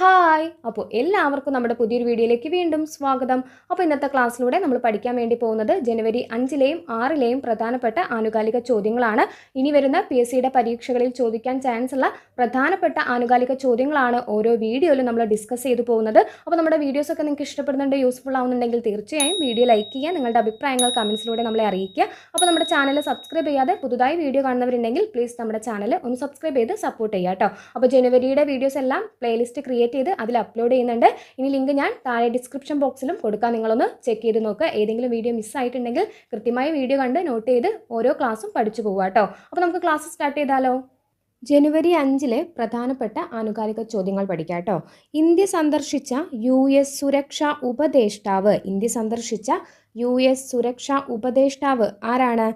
Hi. അപ്പോൾ എല്ലാവർക്കും നമ്മുടെ പുതിയൊരു വീഡിയോയിലേക്ക് വീണ്ടും സ്വാഗതം. അപ്പോൾ ഇന്നത്തെ ക്ലാസ്സിലൂടെ നമ്മൾ പഠിക്കാൻ വേണ്ടി പോകുന്നത് ജനുവരി അഞ്ചിലെയും ആറിലെയും പ്രധാനപ്പെട്ട ആനുകാലിക ചോദ്യങ്ങളാണ്. ഇനി വരുന്ന പി എസ് സിയുടെ പരീക്ഷകളിൽ ചോദിക്കാൻ ചാൻസ് ഉള്ള പ്രധാനപ്പെട്ട ആനുകാലിക ചോദ്യങ്ങളാണ് ഓരോ വീഡിയോയിലും നമ്മൾ ഡിസ്കസ് ചെയ്തു പോകുന്നത്. അപ്പോൾ നമ്മുടെ വീഡിയോസൊക്കെ നിങ്ങൾക്ക് ഇഷ്ടപ്പെടുന്നുണ്ട് യൂസ്ഫുൾ ആവുന്നുണ്ടെങ്കിൽ തീർച്ചയായും വീഡിയോ ലൈക്ക് ചെയ്യുക നിങ്ങളുടെ അഭിപ്രായങ്ങൾ കമൻസിലൂടെ നമ്മളെ അറിയിക്കുക. അപ്പോൾ നമ്മുടെ ചാനൽ സബ്സ്ക്രൈബ് ചെയ്യാതെ പുതുതായി വീഡിയോ കാണുന്നവരുണ്ടെങ്കിൽ പ്ലീസ് നമ്മുടെ ചാനൽ ഒന്ന് സബ്സ്ക്രൈബ് ചെയ്ത് സപ്പോർട്ട് ചെയ്യുക കേട്ടോ അപ്പോൾ ജനുവരിയുടെ വീഡിയോസ് എല്ലാം പ്ലേലിസ്റ്റ് ക്രിയേറ്റ് ചെയ്ത് അതിൽ അപ്ലോഡ് ചെയ്യുന്നുണ്ട്. ഇനി ലിങ്ക് ഞാൻ താഴെ ഡിസ്ക്രിപ്ഷൻ ബോക്സിലും കൊടുക്കാം. നിങ്ങളൊന്ന് ചെക്ക് ചെയ്ത് നോക്കുക ഏതെങ്കിലും വീഡിയോ മിസ്സായിട്ടുണ്ടെങ്കിൽ കൃത്യമായ വീഡിയോ കണ്ട് നോട്ട് ചെയ്ത് ഓരോ ക്ലാസ്സും പഠിച്ചു പോകുക കേട്ടോ അപ്പോൾ നമുക്ക് ക്ലാസ് സ്റ്റാർട്ട് ചെയ്താലോ? ജനുവരി അഞ്ചിലെ പ്രധാനപ്പെട്ട ആനുകാലിക ചോദ്യങ്ങൾ പഠിക്കാം കേട്ടോ ഇന്ത്യ സന്ദർശിച്ച യു എസ് സുരക്ഷാ ഉപദേഷ്ടാവ്. ഇന്ത്യ സന്ദർശിച്ച യു എസ് സുരക്ഷാ ഉപദേഷ്ടാവ് ആരാണ്?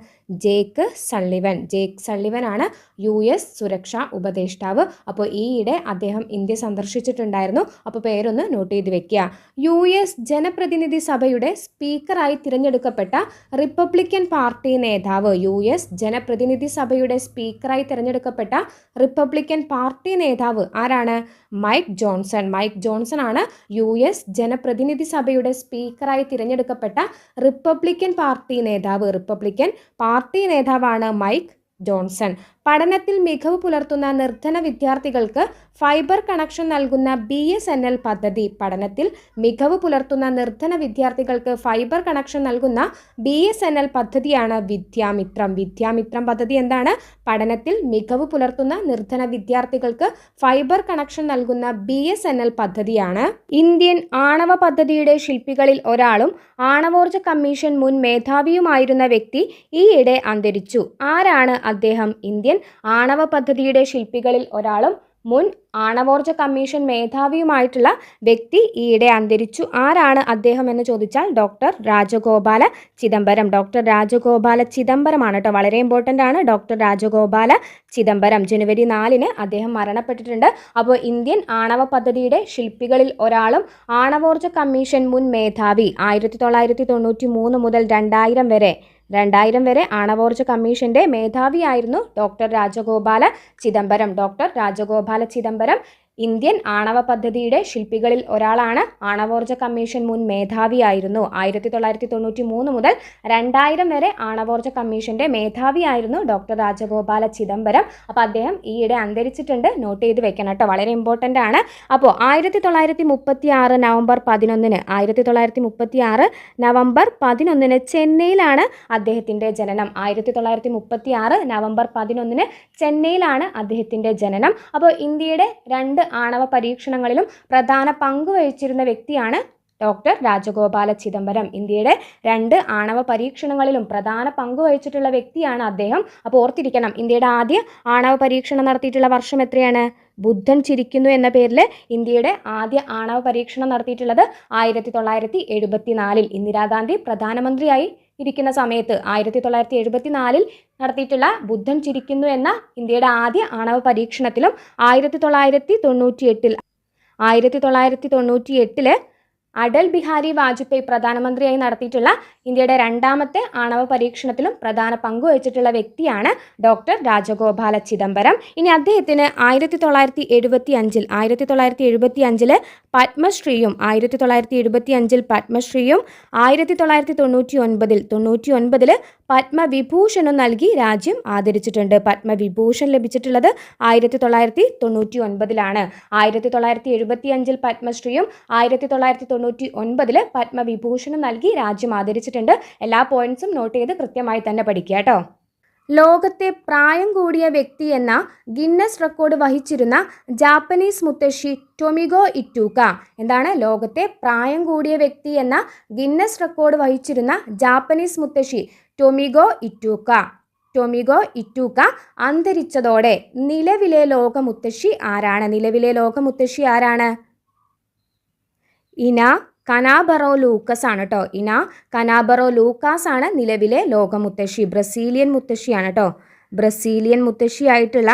ജേക്ക് സള്ളിവൻ ജേക്ക് സള്ളിവൻ ആണ് യു എസ് സുരക്ഷാ ഉപദേഷ്ടാവ്. അപ്പോൾ ഈയിടെ അദ്ദേഹം ഇന്ത്യ സന്ദർശിച്ചിട്ടുണ്ടായിരുന്നു. അപ്പോൾ പേരൊന്ന് നോട്ട് ചെയ്ത് വെക്കുക. യു എസ് ജനപ്രതിനിധി സഭയുടെ സ്പീക്കറായി തിരഞ്ഞെടുക്കപ്പെട്ട റിപ്പബ്ലിക്കൻ പാർട്ടി നേതാവ് യു എസ് ജനപ്രതിനിധി സഭയുടെ സ്പീക്കറായി തിരഞ്ഞെടുക്കപ്പെട്ട റിപ്പബ്ലിക്കൻ പാർട്ടി നേതാവ് ആരാണ്? മൈക്ക് ജോൺസൺ മൈക്ക് ജോൺസൺ ആണ് യു എസ് ജനപ്രതിനിധി സഭയുടെ സ്പീക്കറായി തിരഞ്ഞെടുക്കപ്പെട്ട റിപ്പബ്ലിക്കൻ പാർട്ടി നേതാവ്. റിപ്പബ്ലിക്കൻ പാർട്ടി നേതാവാണ് മൈക്ക് ജോൺസൺ. പഠനത്തിൽ മികവ് പുലർത്തുന്ന നിർധന വിദ്യാർത്ഥികൾക്ക് ഫൈബർ കണക്ഷൻ നൽകുന്ന ബി എസ് എൻ എൽ പദ്ധതി. പഠനത്തിൽ മികവ് പുലർത്തുന്ന നിർധന വിദ്യാർത്ഥികൾക്ക് ഫൈബർ കണക്ഷൻ നൽകുന്ന ബി എസ് എൻ എൽ പദ്ധതിയാണ് വിദ്യാമിത്രം. വിദ്യാമിത്രം പദ്ധതി എന്താണ്? പഠനത്തിൽ മികവ് പുലർത്തുന്ന നിർധന വിദ്യാർത്ഥികൾക്ക് ഫൈബർ കണക്ഷൻ നൽകുന്ന ബി എസ് എൻ എൽ പദ്ധതിയാണ്. ഇന്ത്യൻ ആണവ പദ്ധതിയുടെ ശില്പികളിൽ ഒരാളും ആണവോർജ കമ്മീഷൻ മുൻ മേധാവിയുമായിരുന്ന വ്യക്തി ഈയിടെ അന്തരിച്ചു. ആരാണ് അദ്ദേഹം? ഇന്ത്യൻ ആണവ പദ്ധതിയുടെ ശില്പികളിൽ ഒരാളും മുൻ ആണവോർജ കമ്മീഷൻ മേധാവിയുമായിട്ടുള്ള വ്യക്തി ഈയിടെ അന്തരിച്ചു. ആരാണ് അദ്ദേഹം എന്ന് ചോദിച്ചാൽ ഡോക്ടർ രാജഗോപാല ചിദംബരം. ഡോക്ടർ രാജഗോപാല ചിദംബരമാണ് കേട്ടോ. വളരെ ഇമ്പോർട്ടന്റ് ആണ്. ഡോക്ടർ രാജഗോപാല ചിദംബരം. ജനുവരി നാലിന് അദ്ദേഹം മരണപ്പെട്ടിട്ടുണ്ട്. അപ്പോൾ ഇന്ത്യൻ ആണവ പദ്ധതിയുടെ ശില്പികളിൽ ഒരാളും ആണവോർജ കമ്മീഷൻ മുൻ മേധാവി ആയിരത്തി തൊള്ളായിരത്തി തൊണ്ണൂറ്റി മൂന്ന് മുതൽ രണ്ടായിരം വരെ രണ്ടായിരം വരെ ആണവോർജ കമ്മീഷന്റെ മേധാവിയായിരുന്നു doctor Rajagopala Chidambaram. Doctor Rajagopala Chidambaram Indian ആണവ പദ്ധതിയുടെ ശില്പികളിൽ ഒരാളാണ് ആണവോർജ കമ്മീഷൻ മുൻ മേധാവിയായിരുന്നു. ആയിരത്തി തൊള്ളായിരത്തി തൊണ്ണൂറ്റി മൂന്ന് മുതൽ രണ്ടായിരം വരെ ആണവോർജ കമ്മീഷന്റെ മേധാവിയായിരുന്നു ഡോക്ടർ രാജഗോപാല ചിദംബരം. അപ്പോൾ അദ്ദേഹം ഈയിടെ അന്തരിച്ചിട്ടുണ്ട്. നോട്ട് ചെയ്ത് വെക്കണം കേട്ടോ. വളരെ ഇമ്പോർട്ടന്റ് ആണ്. അപ്പോൾ ആയിരത്തി തൊള്ളായിരത്തി മുപ്പത്തി ആറ് നവംബർ പതിനൊന്നിന് ആയിരത്തി തൊള്ളായിരത്തി മുപ്പത്തി ആറ് നവംബർ പതിനൊന്നിന് ചെന്നൈയിലാണ് അദ്ദേഹത്തിന്റെ ജനനം. ആയിരത്തി തൊള്ളായിരത്തി മുപ്പത്തി ആറ് നവംബർ പതിനൊന്നിന് ചെന്നൈയിലാണ് അദ്ദേഹത്തിന്റെ ജനനം. അപ്പോൾ ഇന്ത്യയുടെ രണ്ട് ആണവ പരീക്ഷണങ്ങളിലും പ്രധാന പങ്കുവഹിച്ചിരുന്ന വ്യക്തിയാണ് ഡോക്ടർ രാജഗോപാല ചിദംബരം ഇന്ത്യയുടെ രണ്ട് ആണവ പരീക്ഷണങ്ങളിലും പ്രധാന പങ്ക് വഹിച്ചിട്ടുള്ള വ്യക്തിയാണ് അദ്ദേഹം. അപ്പോൾ ഓർത്തിരിക്കണം ഇന്ത്യയുടെ ആദ്യ ആണവ പരീക്ഷണം നടത്തിയിട്ടുള്ള വർഷം എത്രയാണ്? ബുദ്ധൻ ചിരിക്കുന്നു എന്ന പേരിൽ ഇന്ത്യയുടെ ആദ്യ ആണവ പരീക്ഷണം നടത്തിയിട്ടുള്ളത് ആയിരത്തി തൊള്ളായിരത്തി എഴുപത്തിനാലിൽ ഇന്ദിരാഗാന്ധി പ്രധാനമന്ത്രിയായി ഇരിക്കുന്ന സമയത്ത് ആയിരത്തി തൊള്ളായിരത്തി എഴുപത്തിനാലിൽ നടത്തിയിട്ടുള്ള ബുദ്ധൻ ചിരിക്കുന്നു എന്ന ഇന്ത്യയുടെ ആദ്യ ആണവ പരീക്ഷണത്തിലും ആയിരത്തി തൊള്ളായിരത്തി തൊണ്ണൂറ്റി എട്ടിൽ ആയിരത്തി തൊള്ളായിരത്തി തൊണ്ണൂറ്റി എട്ടിൽ അടൽ ബിഹാരി വാജ്പേയി പ്രധാനമന്ത്രിയായി നടത്തിയിട്ടുള്ള ഇന്ത്യയുടെ രണ്ടാമത്തെ ആണവ പരീക്ഷണത്തിലും പ്രധാന പങ്കുവഹിച്ചിട്ടുള്ള വ്യക്തിയാണ് ഡോക്ടർ രാജഗോപാല ചിദംബരം. ഇനി അദ്ദേഹത്തിന് ആയിരത്തി തൊള്ളായിരത്തി എഴുപത്തി അഞ്ചിൽ ആയിരത്തി തൊള്ളായിരത്തി എഴുപത്തി അഞ്ചിൽ പത്മശ്രീയും ആയിരത്തി തൊള്ളായിരത്തി എഴുപത്തി അഞ്ചിൽ പത്മശ്രീയും ആയിരത്തി തൊള്ളായിരത്തി തൊണ്ണൂറ്റി ഒൻപതിൽ തൊണ്ണൂറ്റി ഒൻപതിൽ പത്മവിഭൂഷണും നൽകി രാജ്യം ആദരിച്ചിട്ടുണ്ട്. പത്മവിഭൂഷൺ ലഭിച്ചിട്ടുള്ളത് ആയിരത്തി തൊള്ളായിരത്തി തൊണ്ണൂറ്റി ഒൻപതിലാണ് ആയിരത്തി തൊള്ളായിരത്തി എഴുപത്തി അഞ്ചിൽ പത്മശ്രീയും ആയിരത്തി തൊള്ളായിരത്തി തൊണ്ണൂറ്റി ഒൻപതിൽ പത്മവിഭൂഷണും നൽകി രാജ്യം ആദരിച്ചിട്ടുണ്ട്. എല്ലാ പോയിന്റ്സും നോട്ട് ചെയ്ത് കൃത്യമായി തന്നെ പഠിക്കുക കേട്ടോ. ലോകത്തെ പ്രായം കൂടിയ വ്യക്തി എന്ന ഗിന്നസ് റെക്കോർഡ് വഹിച്ചിരുന്ന ജാപ്പനീസ് മുത്തശ്ശി ടൊമിഗോ ഇറ്റൂക്ക. എന്താണ്? ലോകത്തെ പ്രായം കൂടിയ വ്യക്തി എന്ന ഗിന്നസ് റെക്കോർഡ് വഹിച്ചിരുന്ന ജാപ്പനീസ് മുത്തശ്ശി ടൊമിഗോ ഇറ്റൂക്ക. ടൊമിഗോ ഇറ്റൂക്ക അന്തരിച്ചതോടെ നിലവിലെ ലോകമുത്തശ്ശി ആരാണ്? നിലവിലെ ലോകമുത്തശ്ശി ആരാണ്? ഇന കനാബറോ ലൂക്കസ് ആണ് കേട്ടോ ഇന കനാബറോ ലൂക്കാസ് ആണ് നിലവിലെ ലോകമുത്തശ്ശി ബ്രസീലിയൻ മുത്തശ്ശിയാണ് കേട്ടോ ബ്രസീലിയൻ മുത്തശ്ശിയായിട്ടുള്ള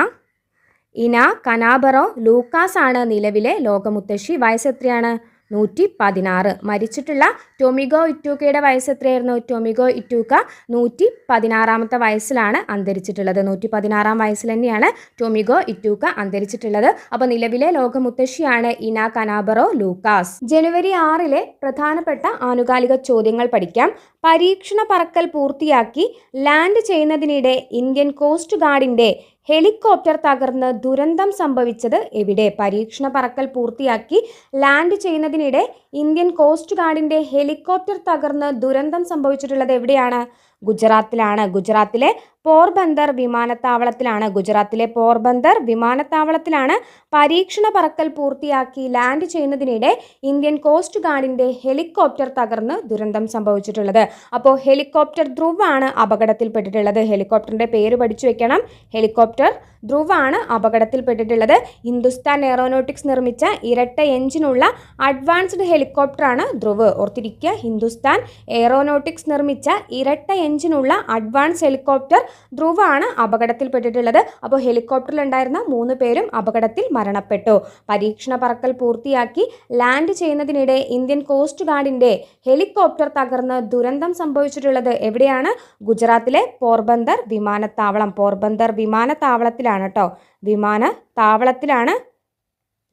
ഇന കനാബറോ ലൂക്കാസ് ആണ് നിലവിലെ ലോകമുത്തശ്ശി. വയസ്സ് എത്രയാണ് നൂറ്റി പതിനാറ് മരിച്ചിട്ടുള്ള ടൊമിഗോ ഇറ്റൂക്കയുടെ വയസ്സ് എത്രയായിരുന്നു ടൊമിഗോ ഇറ്റൂക്ക നൂറ്റി പതിനാറാമത്തെ വയസ്സിലാണ് അന്തരിച്ചിട്ടുള്ളത്. നൂറ്റി പതിനാറാം വയസ്സിൽ തന്നെയാണ് ടൊമിഗോ ഇറ്റൂക്ക അന്തരിച്ചിട്ടുള്ളത്. അപ്പോൾ നിലവിലെ ലോകമുത്തശ്ശിയാണ് ഇന കനാബറോ ലൂക്കാസ്. ജനുവരി ആറിലെ പ്രധാനപ്പെട്ട ആനുകാലിക ചോദ്യങ്ങൾ പഠിക്കാം. പരീക്ഷണ പറക്കൽ പൂർത്തിയാക്കി ലാൻഡ് ചെയ്യുന്നതിനിടെ ഇന്ത്യൻ കോസ്റ്റ് ഗാർഡിന്റെ ഹെലികോപ്റ്റർ തകർന്ന് ദുരന്തം സംഭവിച്ചത് എവിടെ? പരീക്ഷണ പറക്കൽ പൂർത്തിയാക്കി ലാൻഡ് ചെയ്യുന്നതിനിടെ ഇന്ത്യൻ കോസ്റ്റ് ഗാർഡിന്റെ ഹെലികോപ്റ്റർ തകർന്ന് ദുരന്തം സംഭവിച്ചിട്ടുള്ളത് എവിടെയാണ്? ഗുജറാത്തിലാണ്. ഗുജറാത്തിലെ പോർബന്ദർ വിമാനത്താവളത്തിലാണ്. ഗുജറാത്തിലെ പോർബന്ദർ വിമാനത്താവളത്തിലാണ് പരീക്ഷണ പറക്കൽ പൂർത്തിയാക്കി ലാൻഡ് ചെയ്യുന്നതിനിടെ ഇന്ത്യൻ കോസ്റ്റ് ഗാർഡിന്റെ ഹെലികോപ്റ്റർ തകർന്ന് ദുരന്തം സംഭവിച്ചിട്ടുള്ളത്. അപ്പോൾ ഹെലികോപ്റ്റർ ധ്രുവാണ് അപകടത്തിൽപ്പെട്ടിട്ടുള്ളത്. ഹെലികോപ്റ്ററിന്റെ പേര് പഠിച്ചു വെക്കണം. ഹെലികോപ്റ്റർ ധ്രുവാണ് അപകടത്തിൽപ്പെട്ടിട്ടുള്ളത്. ഹിന്ദുസ്ഥാൻ എയറോനോട്ടിക്സ് നിർമ്മിച്ച ഇരട്ട എഞ്ചിനുള്ള അഡ്വാൻസ്ഡ് ഹെലികോപ്റ്ററാണ് ധ്രുവ്. ഓർത്തിരിക്കുക ഹിന്ദുസ്ഥാൻ എയറോനോട്ടിക്സ് നിർമ്മിച്ച ഇരട്ട എഞ്ചിനുള്ള അഡ്വാൻസ് ഹെലികോപ്റ്റർ ധ്രുവാണ് അപകടത്തിൽപ്പെട്ടിട്ടുള്ളത്. അപ്പോൾ ഹെലികോപ്റ്ററിലുണ്ടായിരുന്ന മൂന്ന് പേരും അപകടത്തിൽ മരണപ്പെട്ടു. പരീക്ഷണ പറക്കൽ പൂർത്തിയാക്കി ലാൻഡ് ചെയ്യുന്നതിനിടെ ഇന്ത്യൻ കോസ്റ്റ് ഗാർഡിന്റെ ഹെലികോപ്റ്റർ തകർന്ന് ദുരന്തം സംഭവിച്ചിട്ടുള്ളത് എവിടെയാണ്? ഗുജറാത്തിലെ പോർബന്ദർ വിമാനത്താവളം. പോർബന്ദർ വിമാനത്താവളത്തിലാണ് കേട്ടോ വിമാനത്താവളത്തിലാണ്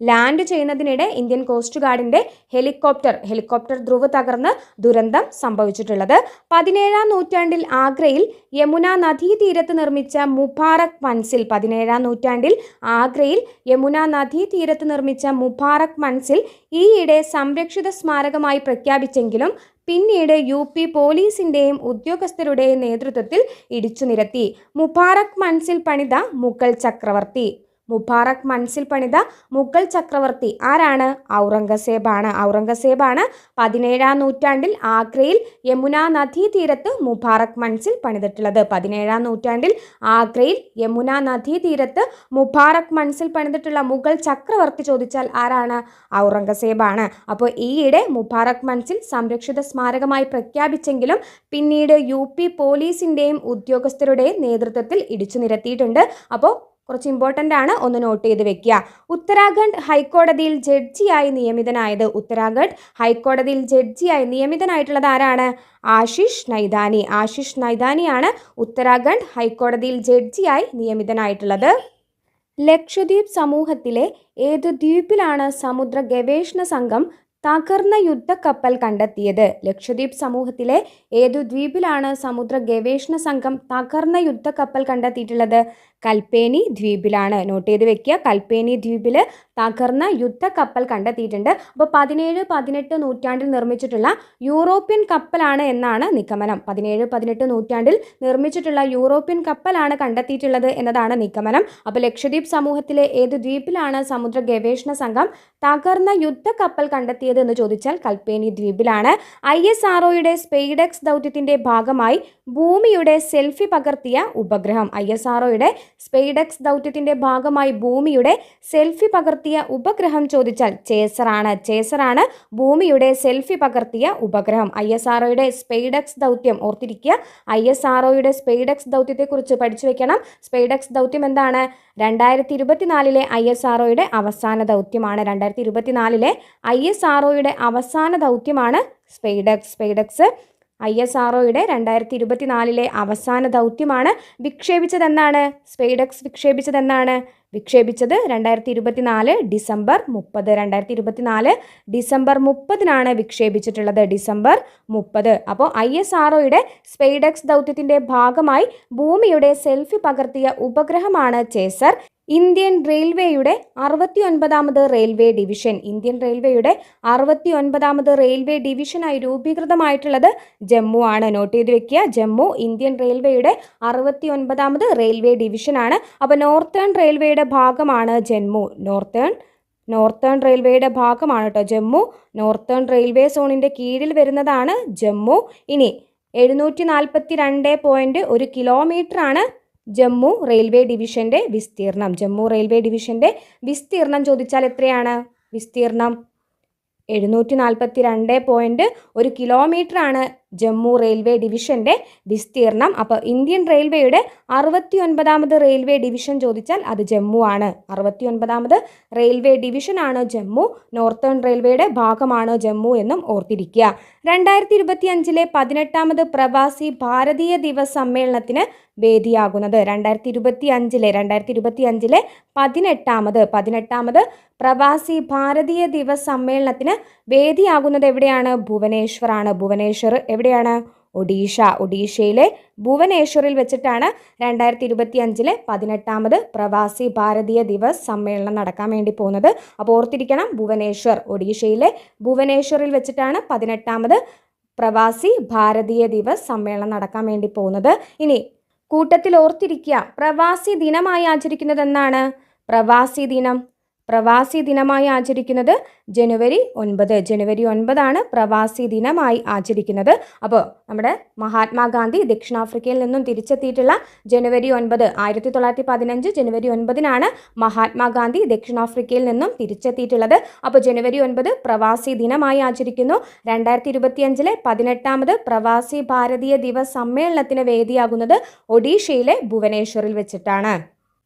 ലാൻഡ് ചെയ്യുന്നതിനിടെ ഇന്ത്യൻ കോസ്റ്റ് ഗാർഡിന്റെ ഹെലികോപ്റ്റർ ഹെലികോപ്റ്റർ ധ്രുവ് തകർന്ന് ദുരന്തം സംഭവിച്ചിട്ടുള്ളത്. പതിനേഴാം നൂറ്റാണ്ടിൽ ആഗ്രയിൽ യമുന നദീതീരത്ത് നിർമ്മിച്ച മുബാറക് മൻസിൽ പതിനേഴാം നൂറ്റാണ്ടിൽ ആഗ്രയിൽ യമുന നദീതീരത്ത് നിർമ്മിച്ച മുബാറക് മൻസിൽ ഈയിടെ സംരക്ഷിത സ്മാരകമായി പ്രഖ്യാപിച്ചെങ്കിലും പിന്നീട് യു പി പോലീസിന്റെയും ഉദ്യോഗസ്ഥരുടെയും നേതൃത്വത്തിൽ ഇടിച്ചു നിരത്തി. മുബാറക് മൻസിൽ പണിത മുഗൾ ചക്രവർത്തി. മുബാറക് മൻസിൽ പണിത മുഗൾ ചക്രവർത്തി ആരാണ്? ഔറംഗസേബാണ്. ഔറംഗസേബാണ് പതിനേഴാം നൂറ്റാണ്ടിൽ ആഗ്രയിൽ യമുന നദീതീരത്ത് മുബാറക് മൻസിൽ പണിതിട്ടുള്ളത്. പതിനേഴാം നൂറ്റാണ്ടിൽ ആഗ്രയിൽ യമുന നദീതീരത്ത് മുബാറക് മൻസിൽ പണിതിട്ടുള്ള മുഗൾ ചക്രവർത്തി ചോദിച്ചാൽ ആരാണ്? ഔറംഗസേബാണ്. അപ്പോൾ ഈയിടെ മുബാറക് മൻസിൽ സംരക്ഷിത സ്മാരകമായി പ്രഖ്യാപിച്ചെങ്കിലും പിന്നീട് യു പി പോലീസിന്റെയും ഉദ്യോഗസ്ഥരുടെയും നേതൃത്വത്തിൽ ഇടിച്ചു നിരത്തിയിട്ടുണ്ട്. അപ്പോൾ കുറച്ച് ഇമ്പോർട്ടന്റ് ആണ്. ഒന്ന് നോട്ട് ചെയ്ത് വെക്കുക. ഉത്തരാഖണ്ഡ് ഹൈക്കോടതിയിൽ ജഡ്ജിയായി നിയമിതനായത് ഉത്തരാഖണ്ഡ് ഹൈക്കോടതിയിൽ ജഡ്ജിയായി നിയമിതനായിട്ടുള്ളത് ആരാണ്? ആശിഷ് നൈദാനി. ആശിഷ് നൈദാനിയാണ് ഉത്തരാഖണ്ഡ് ഹൈക്കോടതിയിൽ ജഡ്ജിയായി നിയമിതനായിട്ടുള്ളത്. ലക്ഷദ്വീപ് സമൂഹത്തിലെ ഏത് ദ്വീപിലാണ് സമുദ്ര ഗവേഷണ സംഘം തകർന്ന യുദ്ധക്കപ്പൽ കണ്ടെത്തിയത്? ലക്ഷദ്വീപ് സമൂഹത്തിലെ ഏതു ദ്വീപിലാണ് സമുദ്ര ഗവേഷണ സംഘം തകർന്ന യുദ്ധക്കപ്പൽ കണ്ടെത്തിയിട്ടുള്ളത്? കൽപ്പേനി ദ്വീപിലാണ്. നോട്ട് ചെയ്ത് വെക്കുക. കൽപ്പേനി ദ്വീപിൽ തകർന്ന യുദ്ധ കപ്പൽ കണ്ടെത്തിയിട്ടുണ്ട്. അപ്പോൾ പതിനേഴ് പതിനെട്ട് നൂറ്റാണ്ടിൽ നിർമ്മിച്ചിട്ടുള്ള യൂറോപ്യൻ കപ്പലാണ് എന്നാണ് നിഗമനം. പതിനേഴ് പതിനെട്ട് നൂറ്റാണ്ടിൽ നിർമ്മിച്ചിട്ടുള്ള യൂറോപ്യൻ കപ്പലാണ് കണ്ടെത്തിയിട്ടുള്ളത് എന്നതാണ് നിഗമനം. അപ്പോൾ ലക്ഷദ്വീപ് സമൂഹത്തിലെ ഏത് ദ്വീപിലാണ് സമുദ്ര ഗവേഷണ സംഘം തകർന്ന യുദ്ധ കപ്പൽ കണ്ടെത്തിയത് എന്ന് ചോദിച്ചാൽ കൽപ്പേനി ദ്വീപിലാണ്. ഐ എസ് ആർഒയുടെ സ്പെയ്ഡെക്സ് ദൗത്യത്തിന്റെ ഭാഗമായി ഭൂമിയുടെ സെൽഫി പകർത്തിയ ഉപഗ്രഹം. ഐ എസ് ആർഒയുടെ സ്പെയ്ഡെക്സ് ദൗത്യത്തിന്റെ ഭാഗമായി ഭൂമിയുടെ സെൽഫി പകർത്തിയ ഉപഗ്രഹം ചോദിച്ചാൽ ചേസറാണ്. ചേസറാണ് ഭൂമിയുടെ സെൽഫി പകർത്തിയ ഉപഗ്രഹം. ഐ എസ് ആർഒയുടെ സ്പെയ്ഡെക്സ് ദൗത്യം ഓർത്തിരിക്കുക. ഐ എസ് ആർഒയുടെ സ്പെയ്ഡെക്സ് ദൗത്യത്തെക്കുറിച്ച് പഠിച്ചു വെക്കണം. സ്പെയ്ഡെക്സ് ദൗത്യം എന്താണ്? രണ്ടായിരത്തി ഇരുപത്തിനാലിലെ ഐ എസ് ആർഒയുടെ അവസാന ദൗത്യമാണ്. രണ്ടായിരത്തി ഇരുപത്തിനാലിലെ ഐ എസ് ആർഒയുടെ അവസാന ദൗത്യമാണ് സ്പെയ്ഡെക്സ്. സ്പെയ്ഡെക്സ് ഐ എസ് ആർഒയുടെ രണ്ടായിരത്തി ഇരുപത്തിനാലിലെ അവസാന ദൗത്യമാണ് വിക്ഷേപിച്ചതെന്നാണ്. സ്പെയ്ഡക്സ് വിക്ഷേപിച്ചതെന്നാണ്. വിക്ഷേപിച്ചത് രണ്ടായിരത്തി ഇരുപത്തിനാല് ഡിസംബർ മുപ്പത്. രണ്ടായിരത്തി ഇരുപത്തിനാല് ഡിസംബർ മുപ്പതിനാണ് വിക്ഷേപിച്ചിട്ടുള്ളത് ഡിസംബർ മുപ്പത്. അപ്പോൾ ഐ എസ് ആർഒയുടെ സ്പെയ്ഡക്സ് ദൗത്യത്തിന്റെ ഭാഗമായി ഭൂമിയുടെ സെൽഫി പകർത്തിയ ഉപഗ്രഹമാണ് ചേസർ. ഇന്ത്യൻ റെയിൽവേയുടെ അറുപത്തി ഒൻപതാമത് റെയിൽവേ ഡിവിഷൻ. ഇന്ത്യൻ റെയിൽവേയുടെ അറുപത്തി ഒൻപതാമത് റെയിൽവേ ഡിവിഷനായി രൂപീകൃതമായിട്ടുള്ളത് ജമ്മു ആണ്. നോട്ട് ചെയ്ത് വെക്കുക ജമ്മു ഇന്ത്യൻ റെയിൽവേയുടെ അറുപത്തി ഒൻപതാമത് റെയിൽവേ ഡിവിഷനാണ്. അപ്പോൾ നോർത്തേൺ റെയിൽവേയുടെ ഭാഗമാണ് ജമ്മു. നോർത്തേൺ നോർത്തേൺ റെയിൽവേയുടെ ഭാഗമാണ് കേട്ടോ ജമ്മു. നോർത്തേൺ റെയിൽവേ സോണിന്റെ കീഴിൽ വരുന്നതാണ് ജമ്മു. ഇനി എഴുന്നൂറ്റി നാൽപ്പത്തി രണ്ട് പോയിന്റ് ഒരു കിലോമീറ്ററാണ് ജമ്മു റെയിൽവേ ഡിവിഷന്റെ വിസ്തീർണം. ജമ്മു റെയിൽവേ ഡിവിഷന്റെ വിസ്തീർണം ചോദിച്ചാൽ എത്രയാണ്? വിസ്തീർണം എഴുന്നൂറ്റി നാൽപ്പത്തി രണ്ട് പോയിന്റ് ഒരു കിലോമീറ്ററാണ് ജമ്മു റെയിൽവേ ഡിവിഷന്റെ വിസ്തീർണം. അപ്പോൾ ഇന്ത്യൻ റെയിൽവേയുടെ അറുപത്തി ഒൻപതാമത് റെയിൽവേ ഡിവിഷൻ ചോദിച്ചാൽ അത് ജമ്മു ആണ്. അറുപത്തി ഒൻപതാമത് റെയിൽവേ ഡിവിഷനാണ് ജമ്മു. നോർത്തേൺ റെയിൽവേയുടെ ഭാഗമാണ് ജമ്മു എന്നും ഓർത്തിരിക്കുക. രണ്ടായിരത്തി ഇരുപത്തി അഞ്ചിലെ പതിനെട്ടാമത് പ്രവാസി ഭാരതീയ ദിവസ് സമ്മേളനത്തിന് വേദിയാകുന്നത്. രണ്ടായിരത്തി ഇരുപത്തി അഞ്ചിലെ രണ്ടായിരത്തി ഇരുപത്തി അഞ്ചിലെ പതിനെട്ടാമത് പതിനെട്ടാമത് പ്രവാസി ഭാരതീയ ദിവസ് സമ്മേളനത്തിന് വേദിയാകുന്നത് എവിടെയാണ്? ഭുവനേശ്വർ ആണ്. ഭുവനേശ്വർ എവിടെയാണ്? ഒഡീഷ. ഒഡീഷയിലെ ഭുവനേശ്വറിൽ വെച്ചിട്ടാണ് രണ്ടായിരത്തി ഇരുപത്തി അഞ്ചിലെ പതിനെട്ടാമത് പ്രവാസി ഭാരതീയ ദിവസ് സമ്മേളനം നടക്കാൻ വേണ്ടി പോകുന്നത്. അപ്പോൾ ഓർത്തിരിക്കണം ഭുവനേശ്വർ. ഒഡീഷയിലെ ഭുവനേശ്വറിൽ വെച്ചിട്ടാണ് പതിനെട്ടാമത് പ്രവാസി ഭാരതീയ ദിവസ് സമ്മേളനം നടക്കാൻ വേണ്ടി പോകുന്നത്. ഇനി കൂട്ടത്തിൽ ഓർത്തിരിക്കുക പ്രവാസി ദിനമായി ആചരിക്കുന്നത് എന്നാണ് പ്രവാസി ദിനം. പ്രവാസി ദിനമായി ആചരിക്കുന്നത് ജനുവരി ഒൻപത്. ജനുവരി ഒൻപതാണ് പ്രവാസി ദിനമായി ആചരിക്കുന്നത്. അപ്പോൾ നമ്മുടെ മഹാത്മാഗാന്ധി ദക്ഷിണാഫ്രിക്കയിൽ നിന്നും തിരിച്ചെത്തിയിട്ടുള്ള ജനുവരി ഒൻപത് ആയിരത്തി തൊള്ളായിരത്തി പതിനഞ്ച് ജനുവരി ഒൻപതിനാണ് മഹാത്മാഗാന്ധി ദക്ഷിണാഫ്രിക്കയിൽ നിന്നും തിരിച്ചെത്തിയിട്ടുള്ളത്. അപ്പോൾ ജനുവരി ഒൻപത് പ്രവാസി ദിനമായി ആചരിക്കുന്നു. രണ്ടായിരത്തി ഇരുപത്തിയഞ്ചിലെ പതിനെട്ടാമത് പ്രവാസി ഭാരതീയ ദിവസ് സമ്മേളനത്തിന് വേദിയാകുന്നത് ഒഡീഷയിലെ ഭുവനേശ്വറിൽ വെച്ചിട്ടാണ്.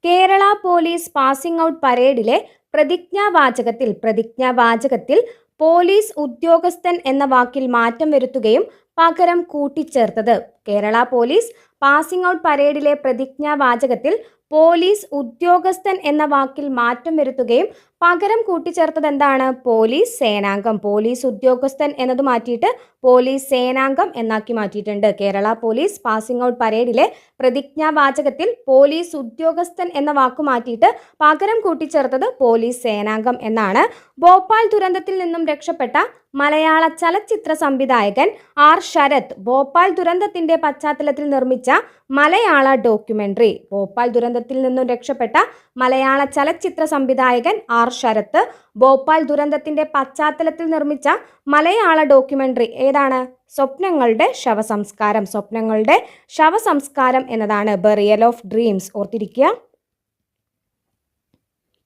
കേരള പോലീസ് പാസിംഗ് ഔട്ട് പരേഡിലെ പ്രതിജ്ഞാവാചകത്തിൽ പ്രതിജ്ഞാവാചകത്തിൽ പോലീസ് ഉദ്യോഗസ്ഥൻ എന്ന വാക്കിൽ മാറ്റം വരുത്തുകയും പകരം കൂട്ടിച്ചേർത്തത്. കേരള പോലീസ് പാസിംഗ് ഔട്ട് പരേഡിലെ പ്രതിജ്ഞാവാചകത്തിൽ പോലീസ് ഉദ്യോഗസ്ഥൻ എന്ന വാക്കിൽ മാറ്റം വരുത്തുകയും പകരം കൂട്ടിച്ചേർത്തത് എന്താണ്? പോലീസ് സേനാംഗം. പോലീസ് ഉദ്യോഗസ്ഥൻ എന്നത് മാറ്റിയിട്ട് പോലീസ് സേനാംഗം എന്നാക്കി മാറ്റിയിട്ടുണ്ട്. കേരള പോലീസ് പാസിംഗ് ഔട്ട് പരേഡിലെ പ്രതിജ്ഞാവാചകത്തിൽ പോലീസ് ഉദ്യോഗസ്ഥൻ എന്ന വാക്ക് മാറ്റിയിട്ട് പകരം കൂട്ടിച്ചേർത്തത് പോലീസ് സേനാംഗം എന്നാണ്. ഭോപ്പാൽ ദുരന്തത്തിൽ നിന്നും രക്ഷപ്പെട്ട മലയാള ചലച്ചിത്ര സംവിധായകൻ ആർ ശരത് ഭോപ്പാൽ ദുരന്തത്തിന്റെ പശ്ചാത്തലത്തിൽ നിർമ്മിച്ച മലയാള ഡോക്യുമെന്ററി. ഭോപ്പാൽ ദുരന്തത്തിൽ നിന്നും രക്ഷപ്പെട്ട മലയാള ചലച്ചിത്ര സംവിധായകൻ ആർ ശരത്ത് ഭോപ്പാൽ ദുരന്തത്തിന്റെ പശ്ചാത്തലത്തിൽ നിർമ്മിച്ച മലയാള ഡോക്യുമെന്ററി. ഏതാണ്? സ്വപ്നങ്ങളുടെ ശവസംസ്കാരം. സ്വപ്നങ്ങളുടെ ശവസംസ്കാരം എന്നതാണ് ബറിയൽ ഓഫ് ഡ്രീംസ് ഓർത്തിരിക്കുക.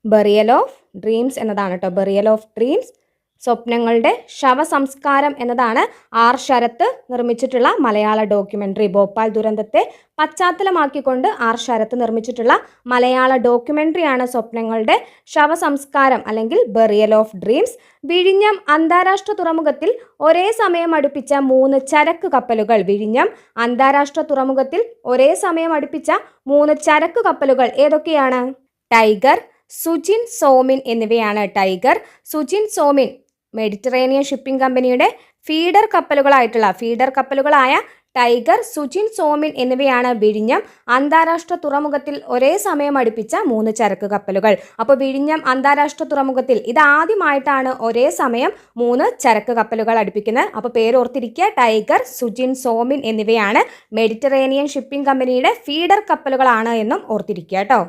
ബറിയൽ ഓഫ് ഡ്രീംസ് എന്നതാണ് കേട്ടോ ബറിയൽ ഓഫ് ഡ്രീംസ് സ്വപ്നങ്ങളുടെ ശവസംസ്കാരം എന്നതാണ് ആർ ശരത്ത് നിർമ്മിച്ചിട്ടുള്ള മലയാള ഡോക്യുമെന്ററി. ഭോപ്പാൽ ദുരന്തത്തെ പശ്ചാത്തലമാക്കിക്കൊണ്ട് ആർ ശരത്ത് നിർമ്മിച്ചിട്ടുള്ള മലയാള ഡോക്യുമെന്ററിയാണ് സ്വപ്നങ്ങളുടെ ശവസംസ്കാരം അല്ലെങ്കിൽ ബറിയൽ ഓഫ് ഡ്രീംസ്. വിഴിഞ്ഞം അന്താരാഷ്ട്ര തുറമുഖത്തിൽ ഒരേ സമയം അടുപ്പിച്ച മൂന്ന് ചരക്ക് കപ്പലുകൾ. വിഴിഞ്ഞം അന്താരാഷ്ട്ര തുറമുഖത്തിൽ ഒരേ സമയം അടുപ്പിച്ച മൂന്ന് ചരക്ക് കപ്പലുകൾ ഏതൊക്കെയാണ്? ടൈഗർ സുജിൻ സോമിൻ എന്നിവയാണ്. Tiger Sujin Somin Mediterranean shipping കമ്പനിയുടെ ഫീഡർ കപ്പലുകളായിട്ടുള്ള ഫീഡർ കപ്പലുകളായ ടൈഗർ സുജിൻ സോമിൻ എന്നിവയാണ് വിഴിഞ്ഞം അന്താരാഷ്ട്ര തുറമുഖത്തിൽ ഒരേ സമയം അടുപ്പിച്ച മൂന്ന് ചരക്ക് കപ്പലുകൾ. അപ്പോൾ വിഴിഞ്ഞം അന്താരാഷ്ട്ര തുറമുഖത്തിൽ ഇത് ഇതാദ്യമായിട്ടാണ് ഒരേ സമയം മൂന്ന് ചരക്ക് കപ്പലുകൾ അടുപ്പിക്കുന്നത്. അപ്പോൾ പേരോർത്തിരിക്കുക ടൈഗർ സുജിൻ സോമിൻ എന്നിവയാണ് മെഡിറ്ററേനിയൻ ഷിപ്പിംഗ് കമ്പനിയുടെ ഫീഡർ കപ്പലുകളാണ് എന്നും ഓർത്തിരിക്കുക കേട്ടോ.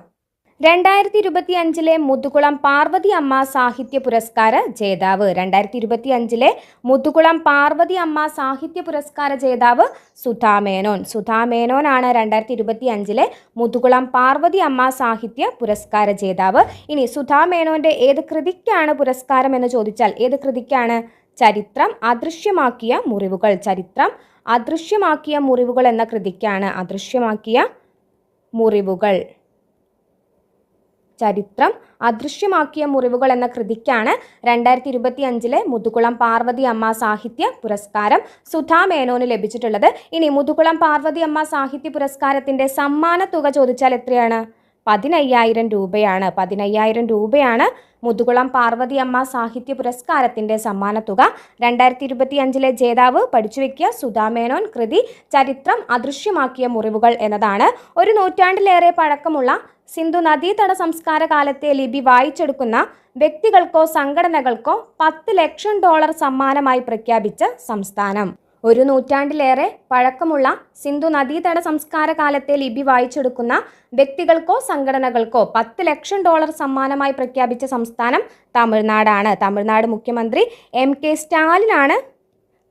രണ്ടായിരത്തി ഇരുപത്തി അഞ്ചിലെ മുതുകുളം പാർവതി അമ്മ സാഹിത്യ പുരസ്കാര ജേതാവ്. രണ്ടായിരത്തി ഇരുപത്തി അഞ്ചിലെ മുതുകുളം പാർവതി അമ്മ സാഹിത്യ പുരസ്കാര ജേതാവ് സുധാ മേനോൻ. സുധാ മേനോനാണ് രണ്ടായിരത്തി ഇരുപത്തി അഞ്ചിലെ മുതുകുളം പാർവതി അമ്മ സാഹിത്യ പുരസ്കാര ജേതാവ്. ഇനി സുധാ മേനോന്റെ ഏത് കൃതിക്കാണ് പുരസ്കാരം എന്ന് ചോദിച്ചാൽ ഏത് കൃതിക്കാണ്? ചരിത്രം അദൃശ്യമാക്കിയ മുറിവുകൾ. ചരിത്രം അദൃശ്യമാക്കിയ മുറിവുകൾ എന്ന കൃതിക്കാണ് അദൃശ്യമാക്കിയ മുറിവുകൾ. ചരിത്രം അദൃശ്യമാക്കിയ മുറിവുകൾ എന്ന കൃതിക്കാണ് രണ്ടായിരത്തി ഇരുപത്തി അഞ്ചിലെ മുതുകുളം പാർവതി അമ്മ സാഹിത്യ പുരസ്കാരം സുധാ മേനോന് ലഭിച്ചിട്ടുള്ളത്. ഇനി മുതുകുളം പാർവതി അമ്മ സാഹിത്യ പുരസ്കാരത്തിന്റെ സമ്മാന തുക ചോദിച്ചാൽ എത്രയാണ്? പതിനയ്യായിരം രൂപയാണ്. പതിനയ്യായിരം രൂപയാണ് മുതുകുളം പാർവതി അമ്മ സാഹിത്യ പുരസ്കാരത്തിന്റെ സമ്മാനത്തുക രണ്ടായിരത്തി ഇരുപത്തി അഞ്ചിലെ ജേതാവ് പഠിച്ചു വെക്കിയ സുധാമേനോൻ കൃതി ചരിത്രം അദൃശ്യമാക്കിയ മുറിവുകൾ എന്നതാണ്. ഒരു നൂറ്റാണ്ടിലേറെ പഴക്കമുള്ള സിന്ധു നദീതട സംസ്കാര കാലത്തെ ലിപി വായിച്ചെടുക്കുന്ന വ്യക്തികൾക്കോ സംഘടനകൾക്കോ പത്ത് ലക്ഷം ഡോളർ സമ്മാനമായി പ്രഖ്യാപിച്ച സംസ്ഥാനം. ഒരു നൂറ്റാണ്ടിലേറെ പഴക്കമുള്ള സിന്ധു നദീതട സംസ്കാര കാലത്തെ ലിപി വായിച്ചെടുക്കുന്ന വ്യക്തികൾക്കോ സംഘടനകൾക്കോ പത്ത് ലക്ഷം ഡോളർ സമ്മാനമായി പ്രഖ്യാപിച്ച സംസ്ഥാനം തമിഴ്നാടാണ്. തമിഴ്നാട് മുഖ്യമന്ത്രി എം കെ സ്റ്റാലിനാണ്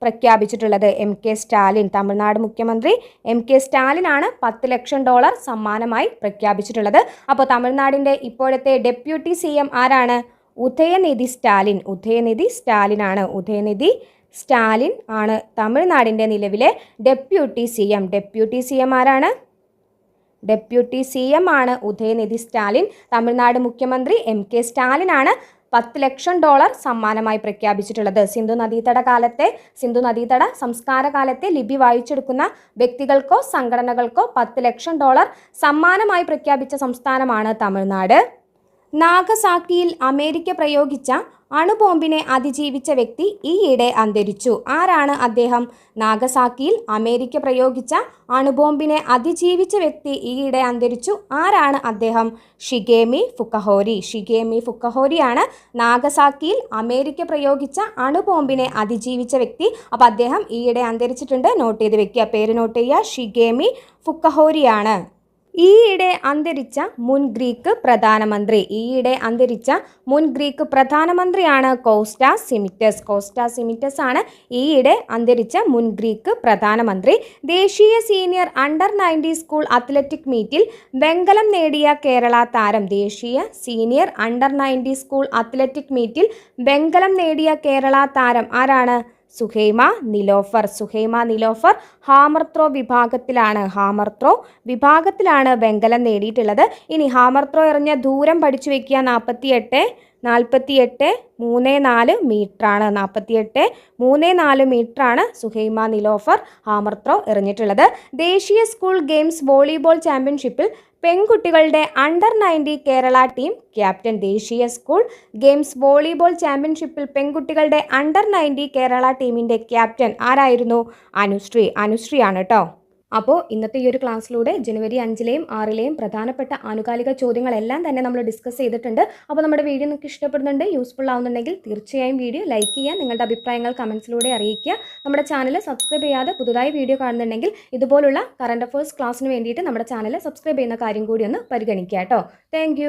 പ്രഖ്യാപിച്ചിട്ടുള്ളത്. എം കെ സ്റ്റാലിൻ തമിഴ്നാട് മുഖ്യമന്ത്രി എം കെ സ്റ്റാലിനാണ് പത്ത് ലക്ഷം ഡോളർ സമ്മാനമായി പ്രഖ്യാപിച്ചിട്ടുള്ളത്. അപ്പോൾ തമിഴ്നാടിന്റെ ഇപ്പോഴത്തെ ഡെപ്യൂട്ടി സി എം ആരാണ്? ഉദയനിധി സ്റ്റാലിൻ. ഉദയനിധി സ്റ്റാലിനാണ്. ഉദയനിധി സ്റ്റാലിൻ ആണ് തമിഴ്നാടിന്റെ നിലവിലെ deputy C M. Deputy C M ആരാണ്? ഡെപ്യൂട്ടി സി എം ആണ് ഉദയനിധി സ്റ്റാലിൻ. തമിഴ്നാട് മുഖ്യമന്ത്രി എം കെ സ്റ്റാലിനാണ് പത്ത് ലക്ഷം ഡോളർ സമ്മാനമായി പ്രഖ്യാപിച്ചിട്ടുള്ളത്. സിന്ധു നദീതട കാലത്തെ സിന്ധു നദീതട സംസ്കാര കാലത്തെ ലിപി വായിച്ചെടുക്കുന്ന വ്യക്തികൾക്കോ സംഘടനകൾക്കോ പത്ത് ലക്ഷം ഡോളർ സമ്മാനമായി പ്രഖ്യാപിച്ച സംസ്ഥാനമാണ് തമിഴ്നാട്. നാഗസാക്കിയിൽ അമേരിക്ക പ്രയോഗിച്ച അണുബോംബിനെ അതിജീവിച്ച വ്യക്തി ഈയിടെ അന്തരിച്ചു. ആരാണ് അദ്ദേഹം? നാഗസാക്കിയിൽ അമേരിക്ക പ്രയോഗിച്ച അണുബോംബിനെ അതിജീവിച്ച വ്യക്തി ഈയിടെ അന്തരിച്ചു. ആരാണ് അദ്ദേഹം? ഷിഗേമി ഫുക്കഹോരി. ഷിഗേമി ഫുക്കഹോരിയാണ് നാഗസാക്കിയിൽ അമേരിക്ക പ്രയോഗിച്ച അണുബോംബിനെ അതിജീവിച്ച വ്യക്തി. അപ്പോൾ അദ്ദേഹം ഈയിടെ അന്തരിച്ചിട്ടുണ്ട്. നോട്ട് ചെയ്ത് വെക്കുക. പേര് നോട്ട് ചെയ്യുക. ഷിഗേമി ഫുക്കഹോരിയാണ്. ഈയിടെ അന്തരിച്ച മുൻ ഗ്രീക്ക് പ്രധാനമന്ത്രി ഈയിടെ അന്തരിച്ച മുൻ ഗ്രീക്ക് പ്രധാനമന്ത്രിയാണ് കോസ്റ്റ സിമിറ്റസ്. കോസ്റ്റ സിമിറ്റസ് ആണ് ഈയിടെ അന്തരിച്ച മുൻ ഗ്രീക്ക് പ്രധാനമന്ത്രി. ദേശീയ senior under ninety school athletic മീറ്റിൽ വെങ്കലം നേടിയ കേരള താരം ദേശീയ senior under ninety school athletic മീറ്റിൽ വെങ്കലം നേടിയ കേരള താരം ആരാണ്? സുഹൈമ നിലോഫർ. സുഹൈമ നിലോഫർ ഹാമർ ത്രോ വിഭാഗത്തിലാണ്. ഹാമർ ത്രോ വിഭാഗത്തിലാണ് വെങ്കലം നേടിയിട്ടുള്ളത്. ഇനി ഹാമർ ത്രോ എറിഞ്ഞ ദൂരം പഠിച്ചു വെക്കുക നാൽപ്പത്തി എട്ട് നാൽപ്പത്തി എട്ട് മൂന്ന് നാല് മീറ്ററാണ്. നാൽപ്പത്തിയെട്ട് മൂന്ന് നാല് മീറ്ററാണ് സുഹൈമ നിലോഫർ ഹാമർ ത്രോ എറിഞ്ഞിട്ടുള്ളത്. ദേശീയ സ്കൂൾ ഗെയിംസ് വോളിബോൾ ചാമ്പ്യൻഷിപ്പിൽ പെൺകുട്ടികളുടെ under ninety Kerala team captain ദേശീയ സ്കൂൾ ഗെയിംസ് വോളിബോൾ ചാമ്പ്യൻഷിപ്പിൽ പെൺകുട്ടികളുടെ അണ്ടർ നയന്റി കേരള ടീമിന്റെ ക്യാപ്റ്റൻ ആരായിരുന്നു? അനുശ്രീ. അനുശ്രീയാണ് കേട്ടോ അപ്പോൾ ഇന്നത്തെ ഈ ഒരു ക്ലാസ്സിലൂടെ ജനുവരി അഞ്ചിലെയും ആറിലെയും പ്രധാനപ്പെട്ട ആനുകാലിക ചോദ്യങ്ങളെല്ലാം തന്നെ നമ്മൾ ഡിസ്കസ് ചെയ്തിട്ടുണ്ട്. അപ്പോൾ നമ്മുടെ വീഡിയോ നിങ്ങൾക്ക് ഇഷ്ടപ്പെടുന്നുണ്ട് യൂസ്ഫുൾ ആവുന്നുണ്ടെങ്കിൽ തീർച്ചയായും വീഡിയോ ലൈക്ക് ചെയ്യുക നിങ്ങളുടെ അഭിപ്രായങ്ങൾ കമൻസിലൂടെ അറിയിക്കുക. നമ്മുടെ ചാനൽ സബ്സ്ക്രൈബ് ചെയ്യാതെ പുതുതായി വീഡിയോ കാണുന്നുണ്ടെങ്കിൽ ഇതുപോലുള്ള കറണ്ട് അഫേഴ്സ് ക്ലാസ്സിന് വേണ്ടിയിട്ട് നമ്മുടെ ചാനൽ സബ്സ്ക്രൈബ് ചെയ്യുന്ന കാര്യം കൂടി ഒന്ന് പരിഗണിക്കുക കേട്ടോ. താങ്ക്